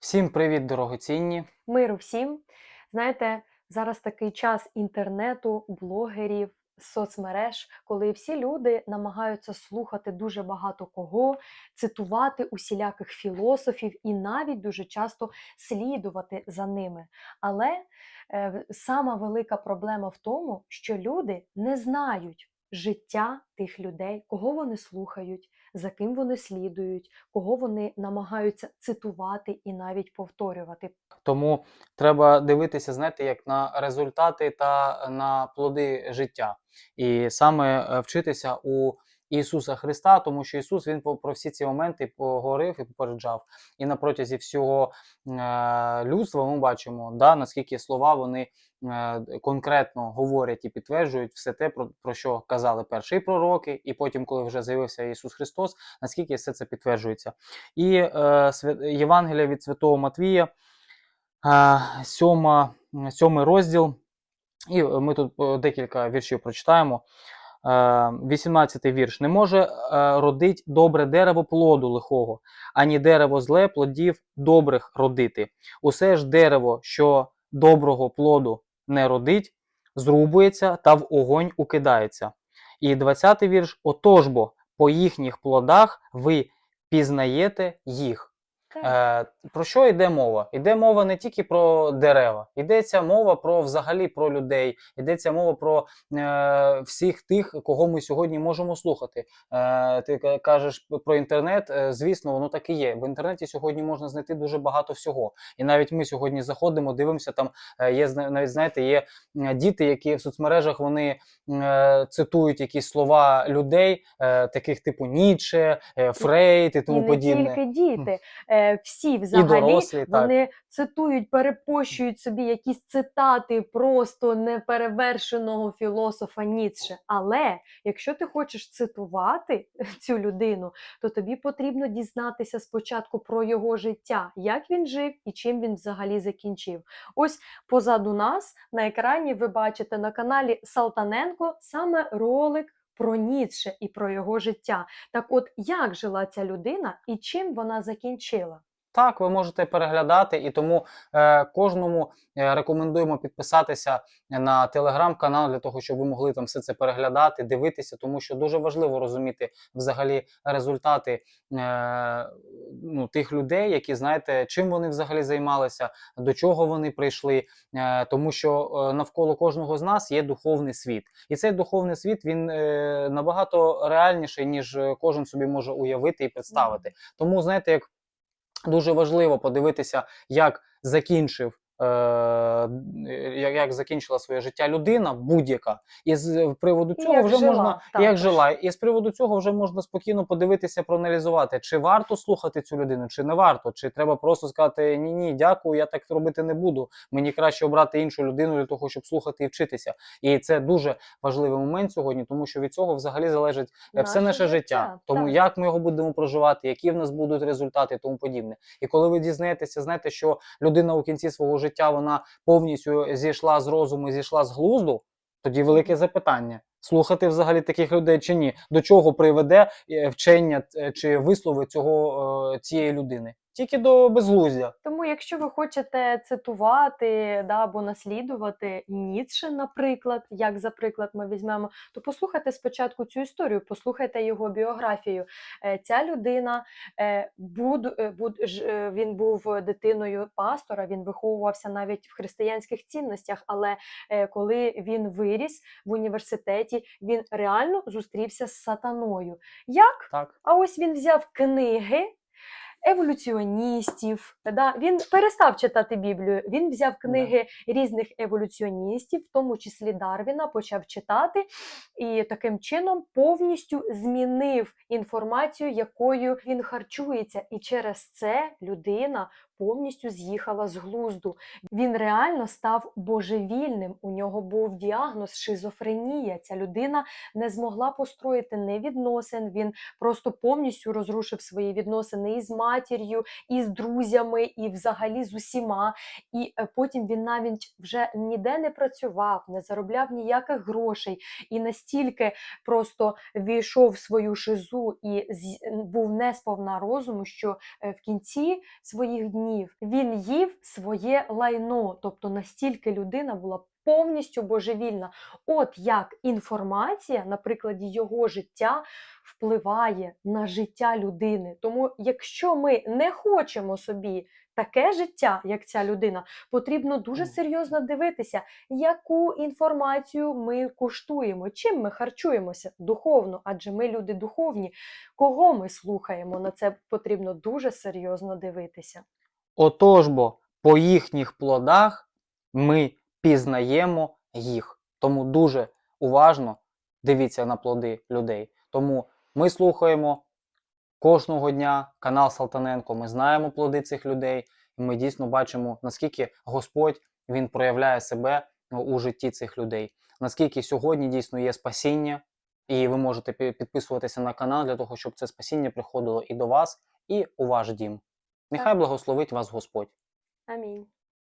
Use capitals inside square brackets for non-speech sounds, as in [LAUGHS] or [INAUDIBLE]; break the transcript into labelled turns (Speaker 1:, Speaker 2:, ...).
Speaker 1: Всім привіт, дорогоцінні!
Speaker 2: Миру всім. Знаєте, зараз такий час інтернету, блогерів, соцмереж, коли всі люди намагаються слухати дуже багато кого, цитувати усіляких філософів і навіть дуже часто слідувати за ними. Але е, сама велика проблема в тому, що люди не знають життя тих людей, кого вони слухають, за ким вони слідують, кого вони намагаються цитувати і навіть повторювати.
Speaker 1: Тому треба дивитися, знаєте, як на результати та на плоди життя. І саме е, вчитися у Ісуса Христа, тому що Ісус Він про всі ці моменти поговорив і попереджав. І на протязі всього е, людства ми бачимо, да, наскільки слова вони е, конкретно говорять і підтверджують все те, про, про що казали перші пророки, і потім, коли вже з'явився Ісус Христос, наскільки все це підтверджується. І е, Євангелія від Святого Матвія, е, сьома, сьомий розділ. І ми тут е, декілька віршів прочитаємо. Е, 18-й вірш. Не може е, родить добре дерево плоду лихого, ані дерево зле плодів добрих родити. Усе ж дерево, що доброго плоду не родить, зрубується та в огонь укидається. І 20-й вірш. Отож бо по їхніх плодах ви пізнаєте їх. Е, про що йде мова? Йде мова не тільки про дерева, йдеться мова про взагалі про людей, йдеться мова про е, всіх тих, кого ми сьогодні можемо слухати. Е, ти кажеш про інтернет, е, звісно, воно так і є. В інтернеті сьогодні можна знайти дуже багато всього. І навіть ми сьогодні заходимо, дивимося там. е, Є навіть знаєте, є діти, які в соцмережах вони е, цитують якісь слова людей, е, таких типу Ніче, е, Фрейд і тому
Speaker 2: і не
Speaker 1: подібне.
Speaker 2: тільки діти, е, всі взагалі
Speaker 1: дорослі, так.
Speaker 2: вони цитують, перепощують собі якісь цитати просто неперевершеного філософа Ніцше. Але якщо ти хочеш цитувати [LAUGHS] цю людину, то тобі потрібно дізнатися спочатку про його життя, як він жив і чим він взагалі закінчив. Ось позаду нас на екрані ви бачите на каналі Салтаненко саме ролик. Про Ніцше і про його життя. Так, от як жила ця людина і чим вона закінчила?
Speaker 1: Так, ви можете переглядати, і тому е, кожному е, рекомендуємо підписатися на телеграм-канал для того, щоб ви могли там все це переглядати, дивитися, тому що дуже важливо розуміти взагалі результати е, ну, тих людей, які знаєте, чим вони взагалі займалися, до чого вони прийшли. Е, тому що е, навколо кожного з нас є духовний світ, і цей духовний світ він е, набагато реальніший, ніж кожен собі може уявити і представити. Тому знаєте, як дуже важливо подивитися, як закінчив. Е, Як, закінчила своє життя людина будь-яка, і з приводу цього
Speaker 2: як
Speaker 1: вже
Speaker 2: жила
Speaker 1: можна як жила, і з приводу цього вже можна спокійно подивитися, проаналізувати, чи варто слухати цю людину, чи не варто, чи треба просто сказати ні, ні, дякую, я так робити не буду. Мені краще обрати іншу людину для того, щоб слухати і вчитися. І це дуже важливий момент сьогодні, тому що від цього взагалі залежить е, все наше життя. Тому
Speaker 2: так.
Speaker 1: як ми його будемо проживати, які в нас будуть результати і тому подібне. І коли ви дізнаєтеся, знаєте, що людина у кінці свого життя вона повністю зійшла з розуму, зійшла з глузду, тоді велике запитання. Слухати взагалі таких людей чи ні? До чого приведе е, вчення е, чи вислови цього е, цієї людини? Тільки до безглуздя.
Speaker 2: Тому, якщо ви хочете цитувати да, або наслідувати Ніцше, наприклад, як за приклад ми візьмемо, то послухайте спочатку цю історію, послухайте його біографію. Е, Ця людина е, буд, е, буд, він був дитиною пастора, він виховувався навіть в християнських цінностях, але коли він виріс в університеті, він реально зустрівся з сатаною. Як?
Speaker 1: Так.
Speaker 2: А ось він взяв книги еволюціоністів. Да? Він перестав читати Біблію. Він взяв книги різних еволюціоністів, в тому числі Дарвіна, почав читати і таким чином повністю змінив інформацію, якою він харчується. І через це людина повністю з'їхала з глузду. Він реально став божевільним. У нього був діагноз шизофренія. Ця людина не змогла построїти не відносин. Він просто повністю розрушив свої відносини із матір'ю, і з друзями, і взагалі з усіма. І е, потім він навіть вже ніде не працював, не заробляв ніяких грошей, і настільки просто війшов в свою шизу і був не сповна розуму, що е, в кінці своїх днів демонів. Він їв своє лайно, тобто настільки людина була повністю божевільна. От як інформація на прикладі його життя впливає на життя людини. Тому, якщо ми не хочемо собі таке життя, як ця людина, потрібно дуже серйозно дивитися, яку інформацію ми куштуємо, чим ми харчуємося духовно, адже ми люди духовні. Кого ми слухаємо? На це потрібно дуже серйозно дивитися.
Speaker 1: Отож бо по їхніх плодах ми пізнаємо їх. Тому дуже уважно дивіться на плоди людей. Тому ми слухаємо кожного дня канал Салтаненко. Ми знаємо плоди цих людей, і ми дійсно бачимо, наскільки Господь він проявляє себе у житті цих людей. Наскільки сьогодні дійсно є спасіння, і ви можете підписуватися на канал для того, щоб це спасіння приходило і до вас, і у ваш дім. Нехай благословить вас Господь.
Speaker 2: Амінь.